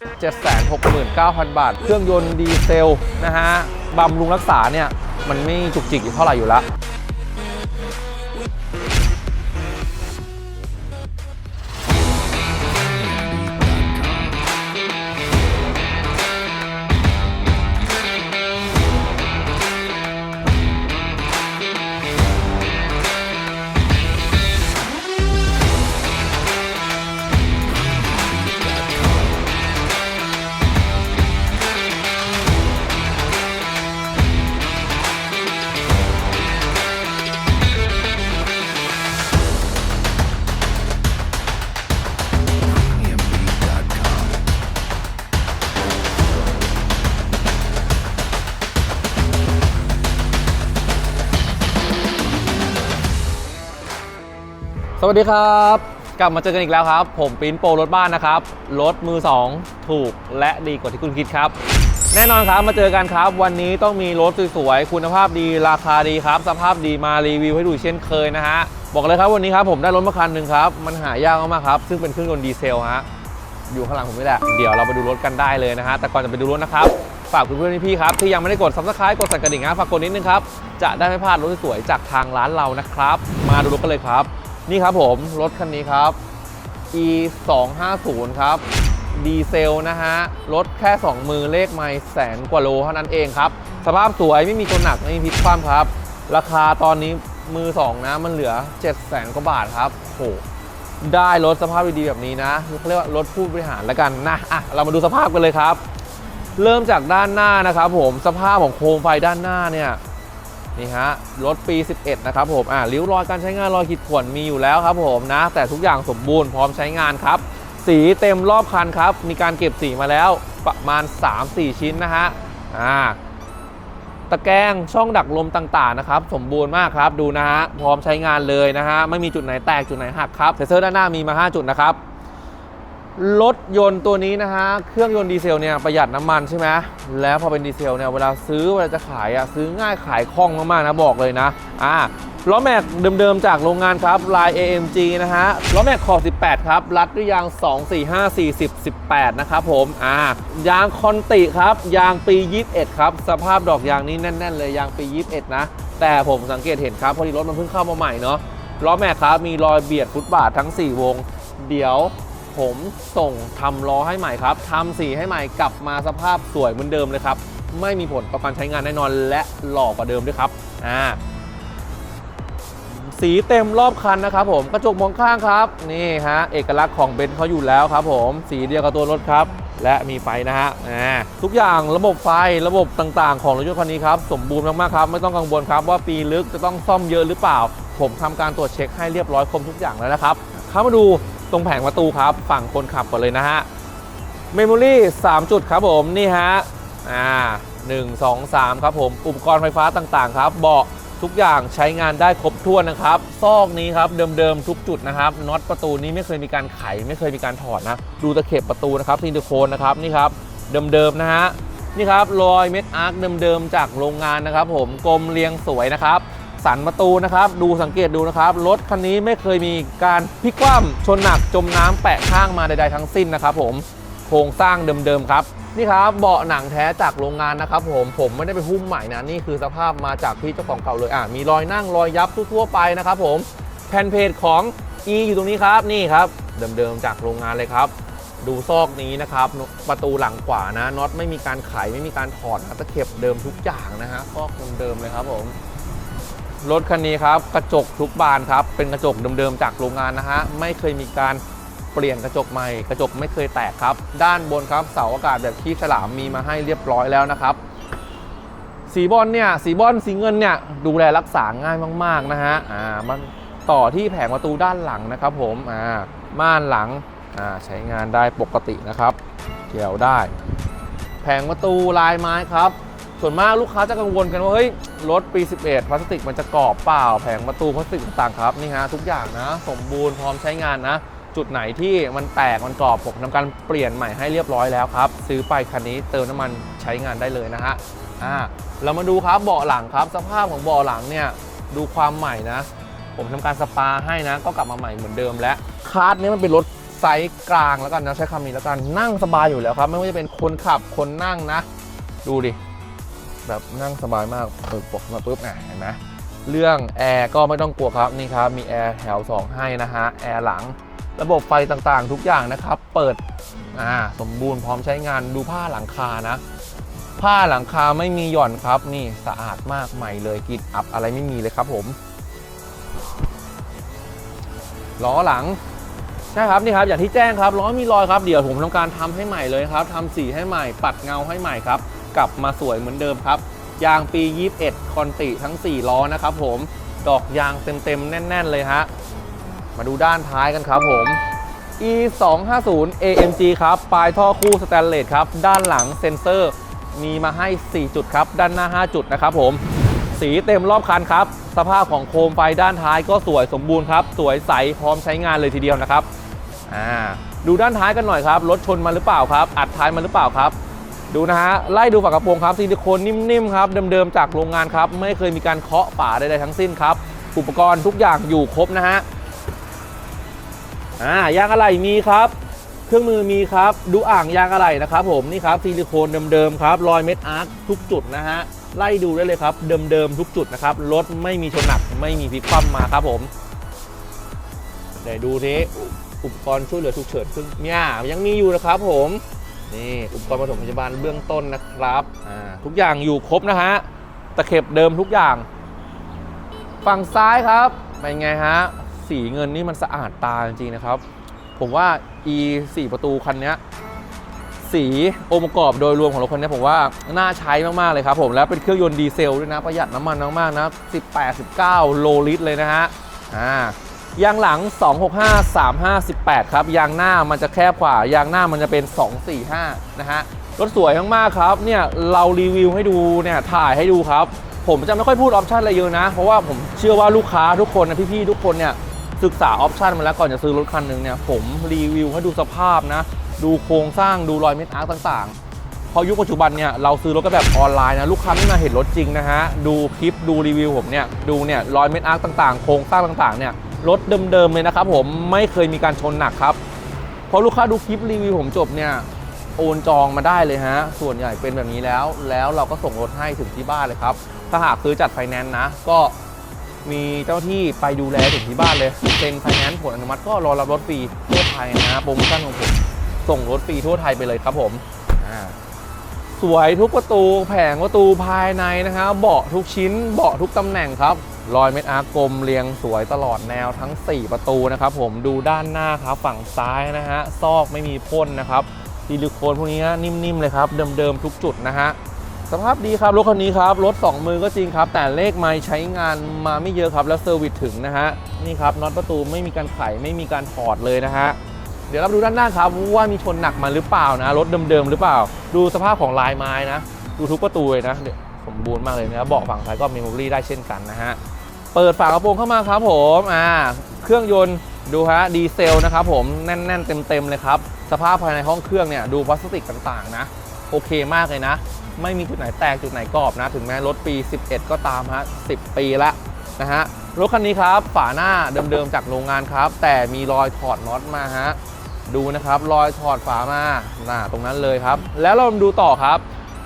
769,000 บาท เครื่องยนต์ดีเซลนะฮะบำรุงรักษาเนี่ย มันไม่จุกจิกเท่าไหร่อยู่แล้ว วัสดีครับ กลับมาเจอกันอีกแล้วครับ ผมปิ้นโปรรถบ้านนะครับ รถมือ 2 ถูกและดีกว่าที่คุณคิดครับ แน่นอนครับมาเจอกันครับ วันนี้ต้องมีรถสวยๆ คุณภาพดีราคาดีครับ สภาพดีมารีวิวให้ดูเช่นเคยนะฮะ บอกเลยครับวันนี้ครับผมได้รถมาคันหนึ่งครับ มันหายากมากๆครับ ซึ่งเป็นเครื่องยนต์ดีเซลฮะอยู่ข้างหลังผมนี่แหละเดี๋ยวเราไปดูรถกันได้เลยนะฮะแต่ก่อนจะไปดูรถนะครับฝากเพื่อนๆพี่ๆครับที่ยังไม่ได้กด subscribe กดสั่นกระดิ่งนะฝากกดนิดนึงครับจะได้ไม่พลาดรถสวยๆจากทางร้านเรานะครับ มาดูรถกันเลยครับ นี่ครับผมรถคันนี้ครับ e 2 5 0ครับ ดีเซลนะฮะ รถแค่ 2 มือเลขไม่แสนกว่าโลเท่านั้นเองครับ สภาพสวยไม่มีตัวหนักไม่มีพลิกคว่ำครับ ราคาตอนนี้มือ 2 นะ มันเหลือ 7 0 0แสนกว่าบาทครับโหได้รถสภาพดีๆแบบนี้นะเขาเรียกว่ารถผู้บริหารแล้วกันนะอะเรามาดูสภาพกันเลยครับ เริ่มจากด้านหน้านะครับผมสภาพของโคมไฟด้านหน้าเนี่ย นี่ฮะรถปี 11 นะครับผมอะริ้วรอยการใช้งานรอยขีดข่วนมีอยู่แล้วครับผมนะ แต่ทุกอย่างสมบูรณ์พร้อมใช้งานครับ สีเต็มรอบคันครับ มีการเก็บสีมาแล้วประมาณ 3-4 ชิ้นนะฮะอ่าตะแกรงช่องดักลมต่างๆนะครับสมบูรณ์มากครับดูนะฮะพร้อมใช้งานเลยนะฮะไม่มีจุดไหนแตกจุดไหนหักครับเซนเซอร์ด้านหน้ามีมา 5 จุดนะครับ รถยนต์ตัวนี้นะฮะ เครื่องยนต์ดีเซลเนี่ยประหยัดน้ำมันใช่ไหมแล้วพอเป็นดีเซลเนี่ยเวลาซื้อเวลาจะขายอะซื้อง่ายขายคล่องมากๆนะบอกเลยนะอ่าล้อแม็กเดิมๆจากโรงงานครับลาย AMG นะฮะล้อแม็กขอบ 18 ครับ รัดด้วยยาง 2 4 5 40 18 นะครับผมอ่ายางคอนติครับ ยางปี 21 ครับ สภาพดอกยางนี้แน่น ๆ เลยยางปี 21 นะ แต่ผมสังเกตเห็นครับ พอดีรถมันเพิ่งเข้ามาใหม่เนาะล้อแม็กครับมีรอยเบียดฟุตบาททั้ง 4 วง เดี๋ยว ผมส่งทำล้อให้ใหม่ครับทำสีให้ใหม่กลับมาสภาพสวยเหมือนเดิมเลยครับ ไม่มีผลต่อการใช้งานแน่นอนและหล่อกว่าเดิมด้วยครับอ่าสีเต็มรอบคันนะครับผมกระจกมองข้างครับ นี่ฮะเอกลักษณ์ของเบนซ์เขาอยู่แล้วครับ ผมสีเดียวกับตัวรถครับ และมีไฟนะฮะอ่าทุกอย่างระบบไฟระบบต่างๆ ของรถยนต์คันนี้ครับสมบูรณ์มากๆครับ ไม่ต้องกังวลครับว่าปีลึกจะต้องซ่อมเยอะหรือเปล่า ผมทำการตรวจเช็คให้เรียบร้อยครบทุกอย่างแล้วนะครับเข้ามาดู ตรงแผงประตูครับ ฝั่งคนขับก่อนเลยนะฮะเมมโมรี่3จุดครับผมนี่ฮะอ่า1 2 3ครับผม อุปกรณ์ไฟฟ้าต่างๆ ครับ เบาะทุกอย่างใช้งานได้ครบถ้วนนะครับ ซอกนี้ครับเดิมๆทุกจุดนะครับน็อตประตูนี้ไม่เคยมีการไข ไม่เคยมีการถอดนะ ดูตะเข็บประตูนะครับซิลิโคนนะครับนี่ครับเดิมๆนะฮะนี่ครับรอยเม็ดอาร์คเดิมๆจากโรงงานนะครับ ผมกลมเรียงสวยนะครับ สันประตูนะครับ ดูสังเกตดูนะครับ รถคันนี้ไม่เคยมีการพลิกคว่ำชนหนักจมน้ำแปะข้างมาใดๆทั้งสิ้นนะครับผมโครงสร้างเดิมๆครับนี่ครับเบาะหนังแท้จากโรงงานนะครับผมผมไม่ได้ไปหุ้มใหม่นะนี่คือสภาพมาจากพี่เจ้าของเก่าเลยอะมีรอยนั่งรอยยับทั่วๆไปนะครับผมแผ่นเพจของ E อยู่ตรงนี้ครับนี่ครับเดิมๆจากโรงงานเลยครับดูซอกนี้นะครับประตูหลังขวานะน็อตไม่มีการไขไม่มีการถอดนะตะเข็บเดิมทุกอย่างนะฮะซอกเดิมเลยครับผม รถคันนี้ครับกระจกทุกบานครับเป็นกระจกเดิมๆจากโรงงานนะฮะไม่เคยมีการเปลี่ยนกระจกใหม่ กระจกไม่เคยแตกครับ ด้านบนครับเสาอากาศแบบขี้ฉลามมีมาให้เรียบร้อยแล้วนะครับ สีบอลเนี่ยสีบอลสีเงินเนี่ยดูแลรักษาง่ายมาก ๆนะฮะอ่ามันต่อที่แผงประตูด้านหลังนะครับ ผมอ่าม่านหลังอ่าใช้งานได้ปกตินะครับเกี่ยวได้ แผงประตูลายไม้ครับ ส่วนมากลูกค้าจะกังวลกันว่าเฮ้ยรถปี 11 พลาสติกมันจะกรอบเปล่า แผงประตูพลาสติกต่างๆครับนี่ฮะทุกอย่างนะ สมบูรณ์พร้อมใช้งานนะ จุดไหนที่มันแตกมันกรอบผมทำการเปลี่ยนใหม่ให้เรียบร้อยแล้วครับ ซื้อไปคันนี้เติมน้ำมันใช้งานได้เลยนะฮะอ่าเรามาดูครับเบาะหลังครับ สภาพของเบาะหลังเนี่ยดูความใหม่นะ ผมทำการสปาให้นะ ก็กลับมาใหม่เหมือนเดิมแล้วคาร์ดนี้มันเป็นรถไซส์กลางแล้วกันนะใช้คำนี้แล้วกันนั่งสบายอยู่แล้วครับ ไม่ว่าจะเป็นคนขับคนนั่งนะ ดูดิ แบบนั่งสบายมากเปิดปกมาปุ๊บอะเห็นไหมเรื่องแอร์ก็ไม่ต้องกลัวครับนี่ครับมีแอร์แถว 2 ให้นะฮะแอร์หลัง ระบบไฟต่างๆ ทุกอย่างนะครับ เปิดอ่าสมบูรณ์พร้อมใช้งานดูผ้าหลังคานะ ผ้าหลังคาไม่มีหย่อนครับ นี่สะอาดมากใหม่เลยกลินอับอะไรไม่มีเลยครับผมล้อหลังใช่ครับนี่ครับอย่างที่แจ้งครับล้อมีรอยครับเดี๋ยวผมทำการทำให้ใหม่เลยครับทำสีให้ใหม่ ปัดเงาให้ใหม่ครับ กลับมาสวยเหมือนเดิมครับ ยางปี 21 คอนติทั้ง 4 ล้อนะครับผม ดอกยางเต็มๆ แน่น ๆ เลยฮะ มาดูด้านท้ายกันครับผม e 2 5 0 amg ครับ ปลายท่อคู่สแตนเลสครับ ด้านหลังเซ็นเซอร์ มีมาให้ 4 จุดครับ ด้านหน้า 5 จุดนะครับผม สีเต็มรอบคันครับ สภาพของโคมไฟด้านท้ายก็สวยสมบูรณ์ครับ สวยใสพร้อมใช้งานเลยทีเดียวนะครับ อ่า ดูด้านท้ายกันหน่อยครับ รถชนมาหรือเปล่าครับ อัดท้ายมาหรือเปล่าครับ ดูนะฮะไล่ดูฝากระโปรงครับซิลิโคนนิ่มๆครับเดิมๆจากโรงงานครับไม่เคยมีการเคาะฝาใดๆทั้งสิ้นครับ อุปกรณ์ทุกอย่างอยู่ครบนะฮะอ่ายางอะไหล่มีครับ เครื่องมือมีครับ ดูอ่างยางอะไหล่นะครับ ผมนี่ครับซิลิโคนเดิมๆครับรอยเม็ดอาร์คทุกจุดนะฮะไล่ดูได้เลยครับเดิมๆทุกจุดนะครับรถไม่มีชนหนักไม่มีพลิกคว่ำมาครับผมเดี๋ยวดูทีอุปกรณ์ช่วยเหลือฉุกเฉินซึ่งเนี่ยยังมีอยู่นะครับผม นี่อุปกรณ์ปฐมพยาบาลเบื้องต้นนะครับอ่าทุกอย่างอยู่ครบนะฮะตะเข็บเดิมทุกอย่าง ฝั่งซ้ายครับเป็นไงฮะสีเงินนี่มันสะอาดตาจริงๆนะครับ ผมว่า e 4ประตูคันเนี้ยสีองค์ประกอบโดยรวมของรถคันนี้ผมว่าน่าใช้มากๆเลยครับผมแล้วเป็นเครื่องยนต์ดีเซลด้วยนะประหยัดน้ำมันมากๆนะ 18 19 โลลิตรเลยนะฮะอ่า ยางหลัง 265 35 18 ครับ ยางหน้ามันจะแคบกว่า ยางหน้ามันจะเป็น 245 นะฮะ รถสวยมากๆครับ เนี่ยเรารีวิวให้ดูเนี่ยถ่ายให้ดูครับ ผมจะไม่ค่อยพูดออปชันอะไรเยอะนะ เพราะว่าผมเชื่อว่าลูกค้าทุกคนนะพี่ๆทุกคนเนี่ยศึกษาออปชันมาแล้วก่อนจะซื้อรถคันหนึ่งเนี่ยผมรีวิวให้ดูสภาพนะ ดูโครงสร้างดูรอยเม็ดอาร์คต่างๆเพราะยุคปัจจุบันเนี่ยเราซื้อรถกันแบบออนไลน์นะลูกค้าไม่มาเห็นรถจริงนะฮะดูคลิปดูรีวิวผมเนี่ยดูเนี่ยรอยเม็ดอาร์คต่างๆ โครงสร้างต่างๆเนี่ย รถเดิมๆเลยนะครับผมไม่เคยมีการชนหนักครับพอลูกค้าดูคลิปรีวิวผมจบเนี่ยโอนจองมาได้เลยฮะ ส่วนใหญ่เป็นแบบนี้แล้ว แล้วเราก็ส่งรถให้ถึงที่บ้านเลยครับ ถ้าหากซื้อจัดไฟแนนซ์นะ ก็มีเจ้าที่ไปดูแลถึงที่บ้านเลยเซ็นไฟแนนซ์ผลอนุมัติก็รอรับรถฟรีทั่วไทยนะโปรโมชั่นของผมส่งรถฟรีทั่วไทยไปเลยครับผมอ่า สวยทุกประตูแผงประตูภายในนะฮะเบาะทุกชิ้นเบาะทุกตำแหน่งครับรอยเม็ดอาร์กลมเรียงสวยตลอดแนวทั้ง 4 ประตูนะครับผมดูด้านหน้าครับฝั่งซ้ายนะฮะซอกไม่มีพ่นนะครับซิลิโคนพวกนี้นิ่มๆเลยครับเดิมๆทุกจุดนะฮะสภาพดีครับรถคันนี้ครับรถ 2 มือก็จริงครับ แต่เลขไม้ใช้งานมาไม่เยอะครับ แล้วเซอร์วิสถึงนะฮะนี่ครับน็อตประตูไม่มีการไขไม่มีการถอดเลยนะฮะ เดี๋ยวเราดูด้านหน้าครับว่ามีชนหนักมาหรือเปล่านะรถเดิมๆหรือเปล่า ดูสภาพของลายไม้นะ ดูทุกประตูเลยนะสมบูรณ์มากเลยนะเบาะฝั่งซ้ายก็เมมโมรี่ได้เช่นกันนะฮะเปิดฝากระโปรงเข้ามาครับผมอ่าเครื่องยนต์ดูฮะดีเซลนะครับผมแน่นๆเต็มๆเลยครับสภาพภายในห้องเครื่องเนี่ยดูพลาสติกต่างๆนะ โอเคมากเลยนะ ไม่มีจุดไหนแตกจุดไหนกรอบนะ ถึงแม้รถปี 11 ก็ตามฮะ10 ปีละนะฮะรถคันนี้ครับฝาหน้าเดิมๆจากโรงงานครับ แต่มีรอยถอดน็อตมาฮะ ดูนะครับรอยถอดฝามาหน่าตรงนั้นเลยครับ แล้วเรามาดูต่อครับ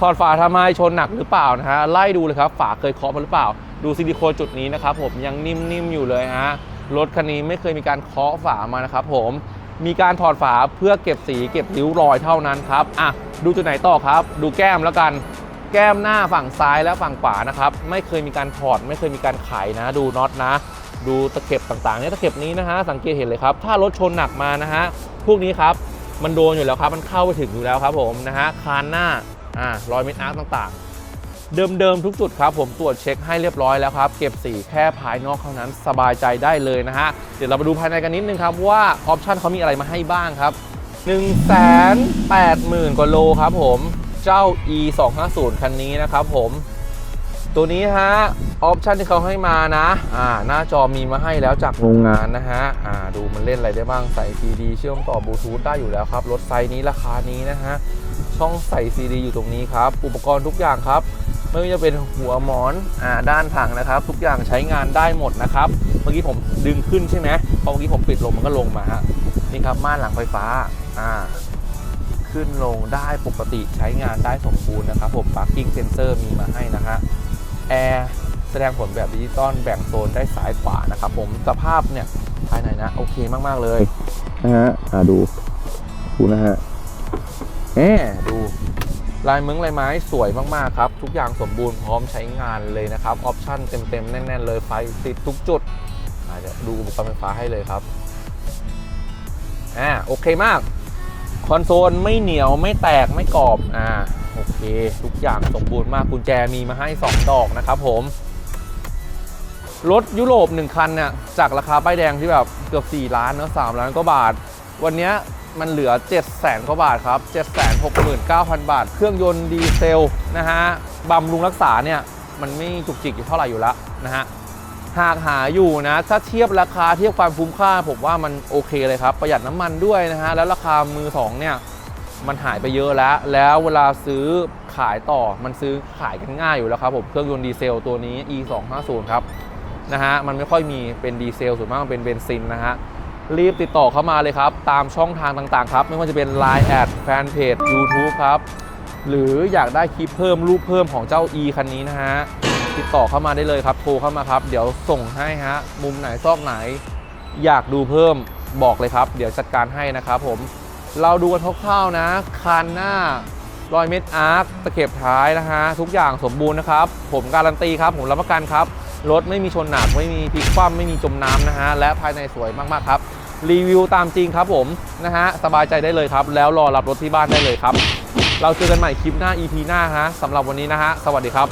ถอดฝาทำไมชนหนักหรือเปล่านะฮะไล่ดูเลยครับฝาเคยเคาะมาหรือเปล่า ดูซิลิโคนจุดนี้นะครับผมยังนิ่มๆอยู่เลยฮะรถคันนี้ไม่เคยมีการเคาะฝามานะครับผมมีการถอดฝาเพื่อเก็บสีเก็บริ้วรอยเท่านั้นครับอะดูจุดไหนต่อครับ ดูแก้มแล้วกัน แก้มหน้าฝั่งซ้ายและฝั่งขวานะครับไม่เคยมีการถอด ไม่เคยมีการไขนะ ดูน็อตนะ ดูตะเข็บต่างๆเนี่ยตะเข็บนี้นะฮะสังเกตเห็นเลยครับ ถ้ารถชนหนักมานะฮะ พวกนี้ครับมันโดนอยู่แล้วครับ มันเข้าไปถึงอยู่แล้วครับผมนะฮะคานหน้าอ่ารอยเม็ดอาร์คต่างๆ เดิมๆทุกจุดครับ ผมตรวจเช็คให้เรียบร้อยแล้วครับ เก็บสีแค่ภายนอกเท่านั้นสบายใจได้เลยนะฮะเดี๋ยวเรามาดูภายในกันนิดนึงครับว่าออปชันเขามีอะไรมาให้บ้างครับ1 8 0 0 0 0กว่าโลครับผมเจ้า e 2 5 0คันนี้นะครับผม ตัวนี้ฮะออปชันที่เขาให้มานะอ่าหน้าจอมีมาให้แล้วจากโรงงานนะฮะอ่าดูมันเล่นอะไรได้บ้างใส่ CD เชื่อมต่อบลูทูธได้อยู่แล้วครับ รถไซส์นี้ราคานี้นะฮะช่องใส่ CD อยู่ตรงนี้ครับ อุปกรณ์ทุกอย่างครับ ไม่ว่าจะเป็นหัวหมอนอ่าด้านถังนะครับ ทุกอย่างใช้งานได้หมดนะครับ เมื่อกี้ผมดึงขึ้นใช่ไหมพอเมื่อกี้ผมปิดลงมันก็ลงมาฮะนี่ครับม่านหลังไฟฟ้าอ่าขึ้นลงได้ปกติใช้งานได้สมบูรณ์นะครับผม parking sensor มีมาให้นะฮะ แอร์แสดงผลแบบดิจิตอลแบ่งโซนได้ซ้ายขวานะครับผมสภาพเนี่ยภายในนะโอเคมาก ๆ เลยนะฮะอ่าดูดูนะฮะแหมดูลายเมืองลายไม้สวยมาก ๆ ครับ ทุกอย่างสมบูรณ์พร้อมใช้งานเลยนะครับออปชั่นเต็ม ๆ แน่น ๆ เลยไฟติดทุกจุดอาจจะดูอุปกรณ์ไฟฟ้าให้เลยครับอ่าโอเคมาก คอนโซลไม่เหนียวไม่แตกไม่กรอบอ่าโอ เค ทุกอย่างสมบูรณ์มากกุญแจมีมาให้ 2 ดอกนะครับผม รถยุโรป 1 คันเนี่ยจากราคาป้ายแดงที่แบบเกือบ 4 ล้านเนอะ3ล้านกว่าบาท วันนี้มันเหลือ 7 0 0 0 0 0กว่าบาทครับ 769,000 บาท เครื่องยนต์ดีเซลนะฮะบำรุงรักษาเนี่ย มันไม่จุกจิกอยู่เท่าไหร่อยู่แล้วนะฮะหากหาอยู่นะ ถ้าเทียบราคาเทียบความคุ้มค่า ผมว่ามันโอเคเลยครับ ประหยัดน้ำมันด้วยนะฮะ แล้วราคามือสองเนี่ย มันหายไปเยอะแล้ว แล้วเวลาซื้อขายต่อมันซื้อขายกันง่ายอยู่แล้วครับผม เครื่องยนต์ดีเซลตัวนี้ e 2 5 0ครับนะฮะ มันไม่ค่อยมีเป็นดีเซลส่วนมากมันเป็นเบนซินนะฮะ รีบติดต่อเข้ามาเลยครับ ตามช่องทางต่างๆครับ ไม่ว่าจะเป็น Line แอดแฟนเพจ YouTube ครับ หรืออยากได้คลิปเพิ่มรูปเพิ่มของเจ้า e คันนี้นะฮะ ติดต่อเข้ามาได้เลยครับ โทรเข้ามาครับ เดี๋ยวส่งให้ฮะ มุมไหนซอกไหน อยากดูเพิ่มบอกเลยครับ เดี๋ยวจัดการให้นะครับผม เราดูกันคร่าวๆนะ คันหน้ารอยเม็ดอาร์คตะเข็บท้ายนะฮะ ทุกอย่างสมบูรณ์นะครับ ผมการันตีครับ ผมรับประกันครับ รถไม่มีชนหนัก ไม่มีพลิกคว่ำไม่มีจมน้ำนะฮะ และภายในสวยมากๆครับ รีวิวตามจริงครับผมนะฮะ สบายใจได้เลยครับ แล้วรอรับรถที่บ้านได้เลยครับ เราเจอกันใหม่คลิปหน้า EP หน้าฮะสำหรับวันนี้นะฮะ สวัสดีครับ